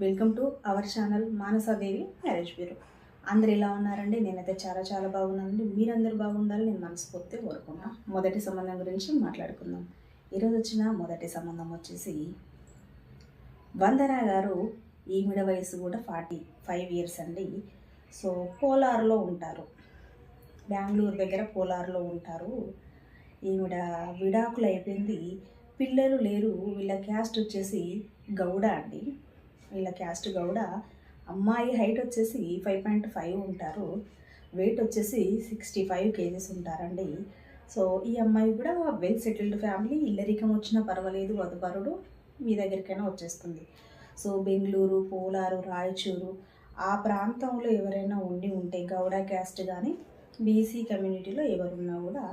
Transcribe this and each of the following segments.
Welcome to our channel Manasadevi marriage bureau. అందరు ఎలా ఉన్నారండి? నేనైతే చాలా చాలా బాగున్నానండి. మీరందరూ బాగుండాలని నేను మనస్ఫూర్తి కోరుకున్నా మొదటి సంబంధం గురించి మాట్లాడుకుందాం. ఈరోజు వచ్చిన మొదటి సంబంధం వచ్చేసి వందన గారు ఈవిడ వయసు కూడా ఫార్టీ ఫైవ్ ఇయర్స్ అండి. సో పోలార్లో ఉంటారు. బెంగళూరు దగ్గర పోలార్లో ఉంటారు. ఈవిడ విడాకులు అయిపోయింది. పిల్లలు లేరు. వీళ్ళ క్యాస్ట్ వచ్చేసి గౌడ అండి. వీళ్ళ క్యాస్ట్ గౌడ అమ్మాయి హైట్ వచ్చేసి ఫైవ్ పాయింట్ ఫైవ్ ఉంటారు. వెయిట్ వచ్చేసి సిక్స్టీ ఫైవ్ కేజీస్ ఉంటారండి. సో ఈ అమ్మాయి కూడా వెల్ సెటిల్డ్ ఫ్యామిలీ ఇల్లరికం వచ్చినా పర్వాలేదు వధువరుడు మీ దగ్గరికైనా వచ్చేస్తుంది. సో బెంగళూరు పోలారు రాయచూరు ఆ ప్రాంతంలో ఎవరైనా ఉండి ఉంటే గౌడ క్యాస్ట్ కానీ బీసీ కమ్యూనిటీలో ఎవరున్నా కూడా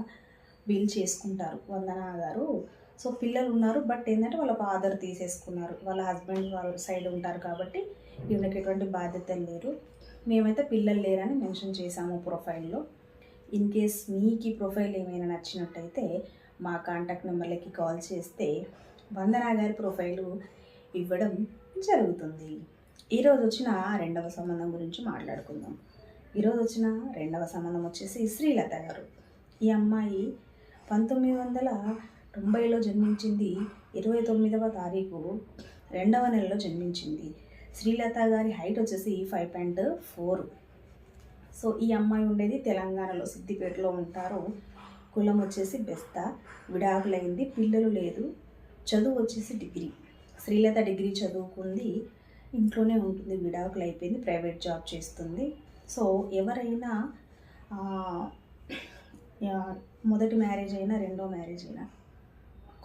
బిల్ చేసుకుంటారు. వందనా గారు సో పిల్లలు ఉన్నారు బట్ ఏంటంటే వాళ్ళ ఫాదర్ తీసేసుకున్నారు. వాళ్ళ హస్బెండ్ వాళ్ళ సైడ్ ఉంటారు కాబట్టి ఈవిడకి ఎటువంటి బాధ్యతలు లేరు. మేమైతే పిల్లలు లేరని మెన్షన్ చేసాము ప్రొఫైల్లో ఇన్ కేస్ మీకు ఈ ప్రొఫైల్ ఏమైనా నచ్చినట్టయితే మా కాంటాక్ట్ నెంబర్లకి కాల్ చేస్తే వందనా గారి ప్రొఫైలు ఇవ్వడం జరుగుతుంది. ఈరోజు వచ్చిన రెండవ సంబంధం గురించి మాట్లాడుకుందాం. ఈరోజు వచ్చిన రెండవ సంబంధం వచ్చేసి శ్రీలత గారు. ఈ అమ్మాయి పంతొమ్మిది వందల తొంభైలో జన్మించింది. ఇరవై తొమ్మిదవ తారీఖు రెండవ నెలలో జన్మించింది. శ్రీలత గారి హైట్ వచ్చేసి ఫైవ్ పాయింట్ ఫోర్. సో ఈ అమ్మాయి ఉండేది తెలంగాణలో సిద్దిపేటలో ఉంటారు. కులం వచ్చేసి బెస్త. విడాకులైంది. పిల్లలు లేదు. చదువు వచ్చేసి డిగ్రీ. శ్రీలత డిగ్రీ చదువుకుంది. ఇంట్లోనే ఉంటుంది. విడాకులు అయిపోయింది. ప్రైవేట్ జాబ్ చేస్తుంది. సో ఎవరైనా మొదటి మ్యారేజ్ అయినా రెండో మ్యారేజ్ అయినా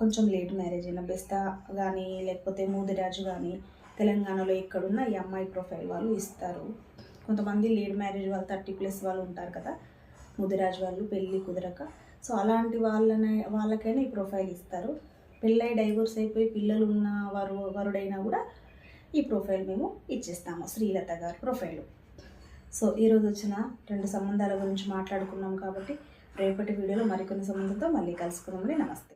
కొంచెం లేట్ మ్యారేజ్ అయినా బెస్తా కానీ లేకపోతే మూదిరాజు కానీ తెలంగాణలో ఇక్కడున్న ఈ అమ్మాయి ప్రొఫైల్ వాళ్ళు ఇస్తారు. కొంతమంది లేట్ మ్యారేజ్ వాళ్ళు థర్టీ ప్లస్ వాళ్ళు ఉంటారు కదా ముదిరాజు వాళ్ళు పెళ్ళి కుదరక. సో అలాంటి వాళ్ళనే వాళ్ళకైనా ఈ ప్రొఫైల్ ఇస్తారు. పెళ్ళై డైవోర్స్ అయిపోయి పిల్లలు ఉన్న వారు వరుడైనా కూడా ఈ ప్రొఫైల్ మేము ఇచ్చేస్తాము శ్రీలత గారు ప్రొఫైల్. సో ఈరోజు వచ్చిన రెండు సంబంధాల గురించి మాట్లాడుకున్నాం కాబట్టి రేపటి వీడియోలో మరికొన్ని సంబంధంతో మళ్ళీ కలుసుకున్నామని నమస్తే.